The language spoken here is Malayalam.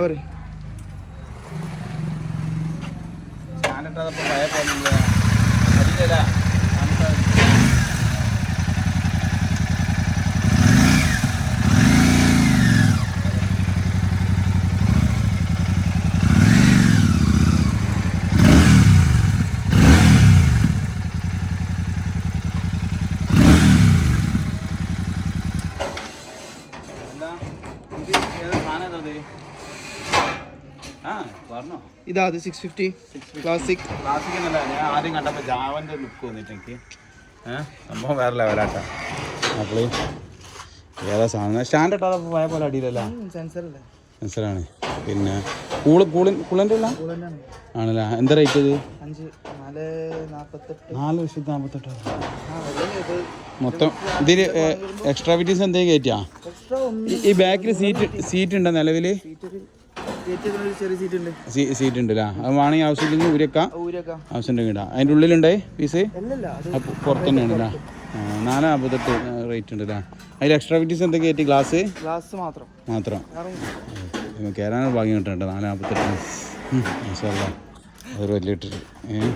അവർ ഞാനിട്ടതപ്പോ പഴയ പോലെ അതില്ല ആ പറഞ്ഞോ ഇതാ അത് സിക്സ് ഫിഫ്റ്റി ക്ലാസിക് ക്ലാസിക് എന്നല്ല ഞാൻ ആദ്യം കണ്ടപ്പോൾ ജാവന്റെ ലുക്ക് വന്നിട്ട് എനിക്ക്. സംഭവം വേറെ ലെവലാട്ടാ അപ്പോൾ ഏതാ സാധനം. സ്റ്റാൻഡ് ഇട്ടാ പോയ പോലെ അടിയിലല്ല? മനസ്സിലാണ് പിന്നെ കൂൾ കൂളിൻ കൂളന്റെ ഉള്ള ആണല്ലേ? എന്താ റേറ്റ് ഇത്? നാല് ലക്ഷത്തി നാൽപ്പത്തെട്ടോ മൊത്തം ഇതിൽ എക്സ്ട്രാ ഫിറ്റീസ് എന്തെങ്കിലും കയറ്റിയാ? ഈ ബാക്കിൽ സീറ്റ് സീറ്റ് ഉണ്ടോ നിലവിൽ സീറ്റ് ഉണ്ട്. അല്ലേ അത് വേണമെങ്കിൽ ആവശ്യമില്ലെങ്കിൽ ഊരക്കാം ആവശ്യമുണ്ടെങ്കിൽ ഇടാം അതിന്റെ ഉള്ളിലുണ്ടേ പീസ് അല്ലല്ല അത് അപ്പോൾ പുറത്ത് തന്നെയാണ് അല്ലേ നാല് നാൽപ്പത്തെട്ട് റേറ്റ് ഉണ്ട് അല്ലേ അതിൽ എക്സ്ട്രാ ഫിറ്റീസ് എന്തൊക്കെ ആയിട്ട് ഗ്ലാസ് ഗ്ലാസ് മാത്രം. മാത്രം. കയറാനൊരു ഭാഗ്യം കിട്ടണ്ട നാല് മാഷാ അതൊരു വലിയ ഇട്ടിട്ട്. ഏഹ്